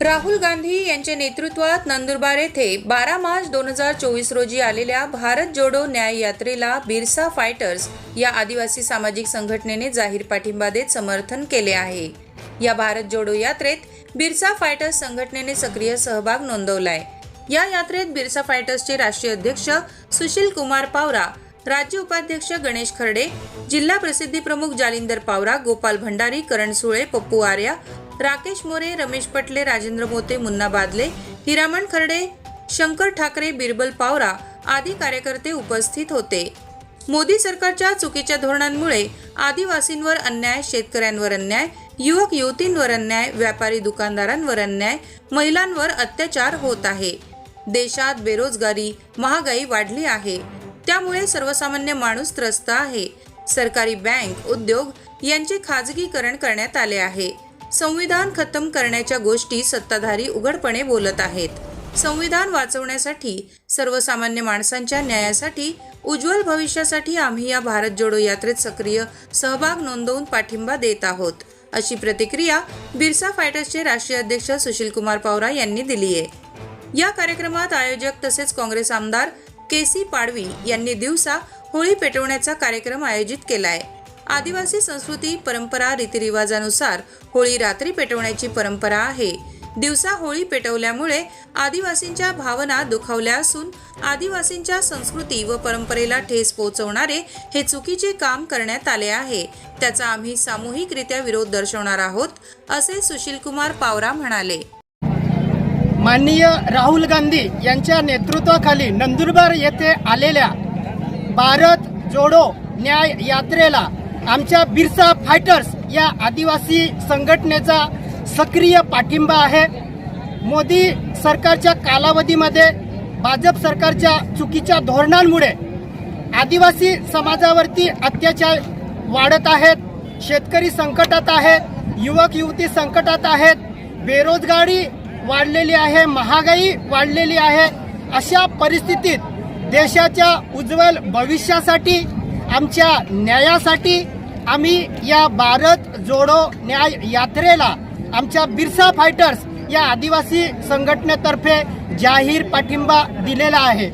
राहुल गांधी यांच्या नेतृत्वात नंदुरबार येथे बारा मार्च दोन हजार चोवीस रोजी आलेल्या भारत जोडो न्याय यात्रेला बिरसा फायटर्स या आदिवासी सामाजिक संघटनेने जाहीर पाठिंबा देत समर्थन केले आहे. या भारत जोडो यात्रेत बिरसा फायटर्स संघटनेने सक्रिय सहभाग नोंदवलाय. या यात्रेत बिरसा फायटर्सचे राष्ट्रीय अध्यक्ष सुशील कुमार पावरा राज्य उपाध्यक्ष गणेश खर्डे जिल्हा प्रसिद्धी प्रमुख जालिंदर पावरा गोपाल भंडारी करण सुळे पप्पू आर्या राकेश मोरे रमेश पटले राजेंद्र मोते मुन्ना बादले हिरामण खर्डे शंकर ठाकरे बिरबल पावरा आदी कार्यकर्ते उपस्थित होते. मोदी सरकारच्या चुकीच्या धोरणांमुळे आदिवासींवर अन्याय शेतकऱ्यांवर अन्याय युवक युवतींवर अन्याय व्यापारी दुकानदारांवर अन्याय महिलांवर अत्याचार होत आहे. देशात बेरोजगारी महागाई वाढली आहे. त्यामुळे सर्वसामान्य माणूस त्रस्त आहे. सरकारी बँक उद्योग यांचे खाजगीकरण करण्यात आले आहे. संविधान खतम करण्याच्या गोष्टी सत्ताधारी उघडपणे बोलत आहेत. संविधान वाचवण्यासाठी सर्वसामान्य माणसांच्या न्यायासाठी उज्ज्वल भविष्यासाठी आम्ही या भारत जोडो यात्रेत सक्रिय सहभाग नोंदवून पाठिंबा देत आहोत. अशी प्रतिक्रिया बिरसा फायटर्सचे राष्ट्रीय अध्यक्ष सुशील कुमार पावरा यांनी दिली आहे या कार्यक्रमात आयोजक तसेच काँग्रेस आमदार के सी पाडवी यांनी दिवसा होळी पेटवण्याचा कार्यक्रम आयोजित केलाय. आदिवासी संस्कृती परंपरा रीतिरिवाजानुसार होळी रात्री पेटवण्याची परंपरा आहे. दिवसा होळी पेटवल्यामुळे आदिवासींच्या भावना दुखावल्या असून आदिवासींच्या संस्कृती व परंपरेला ठेस पोहोचवणारे हे चुकीचे काम करण्यात आले आहे. त्याचा आम्ही सामूहिकरित्या विरोध दर्शवणार आहोत असे सुशीलकुमार पावरा म्हणाले. माननीय राहुल गांधी यांच्या नेतृत्वाखाली नंदुरबार येथे आलेल्या भारत जोडो न्याय यात्रेला आमच्या बिरसा फायटर्स या आदिवासी संघटनेचा सक्रिय पाठिंबा आहे. मोदी सरकारच्या कालावधीमध्ये भाजप सरकारच्या चुकीच्या धोरणांमुळे आदिवासी समाजावरती अत्याचार वाढत आहेत शेतकरी संकटात आहेत युवक युवती संकटात आहेत बेरोजगारी वाढलेली आहे महागाई वाढलेली आहे अशा परिस्थितीत देशाच्या उज्ज्वल भविष्यासाठी आमच्या न्यायासाठी आम्ही या भारत जोडो न्याय यात्रेला आमच्या बिरसा फायटर्स या आदिवासी संघटनेतर्फे जाहीर पाठिंबा दिलेला आहे.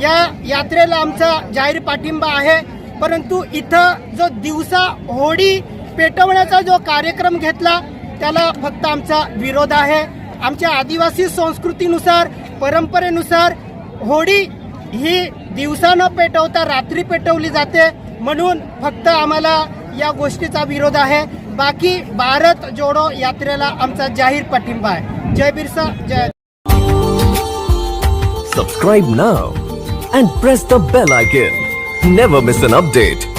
या यात्रेला आमचा जाहीर पाठिंबा आहे परंतु इथं जो दिवसा होळी पेटवण्याचा जो कार्यक्रम घेतला त्याला फक्त आमचा विरोध आहे. आमच्या आदिवासी संस्कृतीनुसार परंपरेनुसार होळी ही दिवसा न पेटवता रात्री पेटवली जाते. म्हणून फक्त आम्हाला या गोष्टीचा विरोध आहे. बाकी भारत जोडो यात्रेला आमचा जाहीर पाठिंबा आहे. जय बिरसा जय subscribe now and press the bell icon never miss an update